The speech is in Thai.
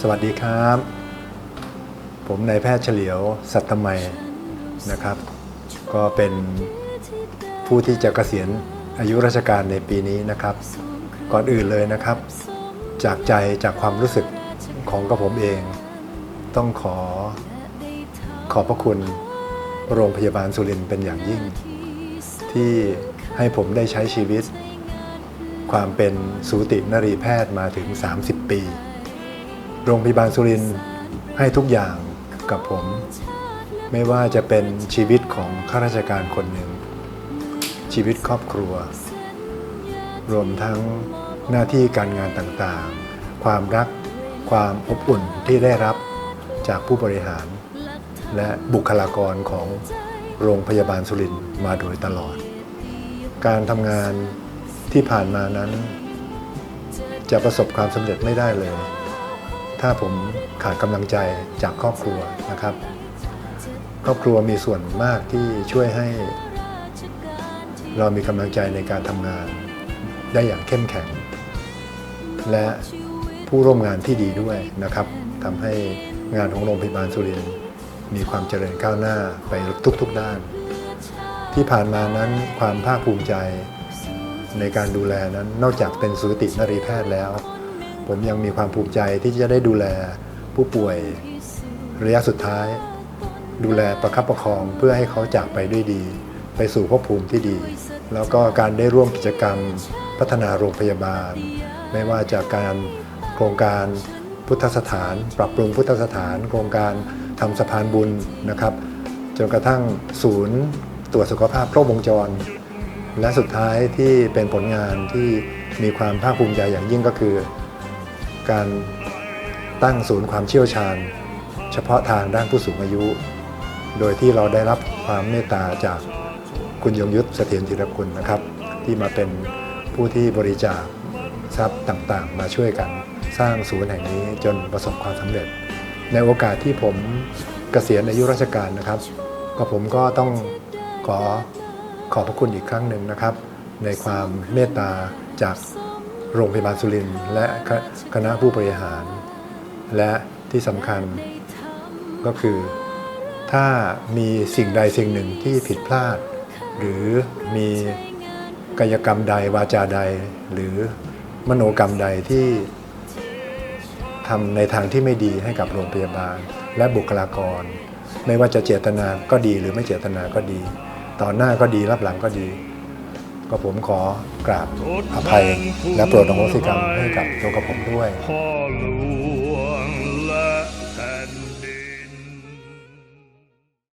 สวัสดีครับ ผมนายแพทย์เฉลียว สัตมัยนะครับ ก็เป็นผู้ที่จะเกษียณอายุราชการในปีนี้นะครับ ก่อนอื่นเลยนะครับ จากใจจากความรู้สึกของกระผมเอง ต้องขอขอบพระคุณโรงพยาบาลสุรินทร์เป็นอย่างยิ่ง ที่ให้ผมได้ใช้ชีวิต ความเป็นสูตินรีแพทย์มาถึง 30 ปี โรงพยาบาลสุรินทร์ให้ทุกอย่างกับผม ไม่ว่าจะเป็นชีวิตของข้าราชการคนหนึ่ง ชีวิตครอบครัว รวมทั้งหน้าที่การงานต่างๆ ความรักความอบอุ่นที่ได้รับจากผู้บริหาร และบุคลากรของโรงพยาบาลสุรินทร์มาโดยตลอด การทำงานที่ผ่านมานั้น จะประสบความสำเร็จไม่ได้เลย ถ้าผมขาดกำลังใจจากครอบครัวนะครับ ครอบครัวมีส่วนมากที่ช่วยให้ เรามีกำลังใจในการทำงาน ได้อย่างเข้มแข็ง และผู้ร่วมงานที่ดีด้วยนะครับทำให้งานของโรงพยาบาลสุรินทร์มีความเจริญก้าวหน้าไปทุกๆด้าน ที่ผ่านมานั้นความภาคภูมิใจในการดูแลนั้นนอกจากเป็นสูตินรีแพทย์แล้ว ผมยังมีความภูมิใจที่จะได้ดูแลผู้ป่วยระยะสุดท้าย ดูแลประคับประคองเพื่อให้เขาจากไปด้วยดี ไปสู่ภพภูมิที่ดี แล้วก็การได้ร่วมกิจกรรมพัฒนาโรงพยาบาล ไม่ว่าจากการโครงการพุทธสถาน ปรับปรุงพุทธสถาน โครงการทำสะพานบุญนะครับ จนกระทั่งศูนย์ตรวจสุขภาพครบวงจร และสุดท้ายที่เป็นผลงานที่มีความภาคภูมิใจอย่างยิ่งก็คือ การตั้งศูนย์ความเชี่ยวชาญ เฉพาะทางด้านผู้สูงอายุ โดยที่เราได้รับความเมตตาจากคุณยงยุทธเสถียรธีรกุลนะครับ ที่มาเป็นผู้ที่บริจาคทรัพย์ต่างๆ มาช่วยกันสร้างศูนย์แห่งนี้จนประสบความสำเร็จ ในโอกาสที่ผมเกษียณอายุราชการนะครับ ก็ผมก็ต้องขอขอบพระคุณอีกครั้งหนึ่งนะครับ ในความเมตตาจาก โรงพยาบาลสุรินทร์และคณะผู้บริหาร และที่สำคัญก็คือ ถ้ามีสิ่งใดสิ่งหนึ่งที่ผิดพลาด หรือมีกายกรรมใดวาจาใด หรือมโนกรรมใดที่ทำในทางที่ไม่ดีให้กับโรงพยาบาล และบุคลากร ไม่ว่าจะเจตนาก็ดีหรือไม่เจตนาก็ดี ต่อหน้าก็ดีรับหลังก็ดี ก็ผมขอกราบอภัยและโปรดอโหสิกรรมให้กับตัวกับผมด้วย พ่อหลว